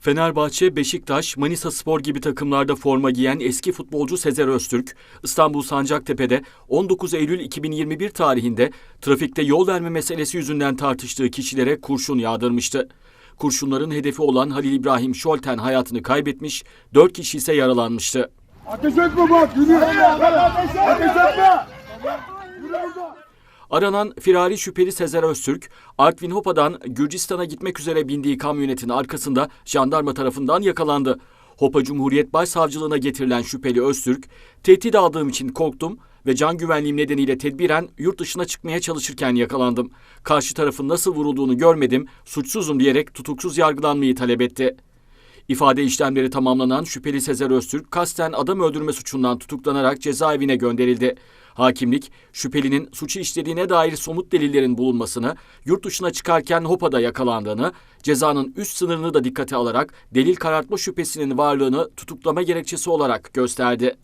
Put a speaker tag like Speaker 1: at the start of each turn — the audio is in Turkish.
Speaker 1: Fenerbahçe, Beşiktaş, Manisa Spor gibi takımlarda forma giyen eski futbolcu Sezer Öztürk, İstanbul Sancaktepe'de 19 Eylül 2021 tarihinde trafikte yol verme meselesi yüzünden tartıştığı kişilere kurşun yağdırmıştı. Kurşunların hedefi olan Halil İbrahim Şolten hayatını kaybetmiş, 4 kişi ise yaralanmıştı.
Speaker 2: Ateş etme bak yürü. Ateş etme.
Speaker 1: Aranan firari şüpheli Sezer Öztürk, Artvin Hopa'dan Gürcistan'a gitmek üzere bindiği kamyonetin arkasında jandarma tarafından yakalandı. Hopa Cumhuriyet Başsavcılığına getirilen şüpheli Öztürk, tehdit aldığım için korktum ve can güvenliğim nedeniyle tedbiren yurt dışına çıkmaya çalışırken yakalandım. Karşı tarafın nasıl vurulduğunu görmedim, suçsuzum diyerek tutuksuz yargılanmayı talep etti. İfade işlemleri tamamlanan şüpheli Sezer Öztürk kasten adam öldürme suçundan tutuklanarak cezaevine gönderildi. Hakimlik, şüphelinin suçu işlediğine dair somut delillerin bulunmasını, yurt dışına çıkarken Hopa'da yakalandığını, cezanın üst sınırını da dikkate alarak delil karartma şüphesinin varlığını tutuklama gerekçesi olarak gösterdi.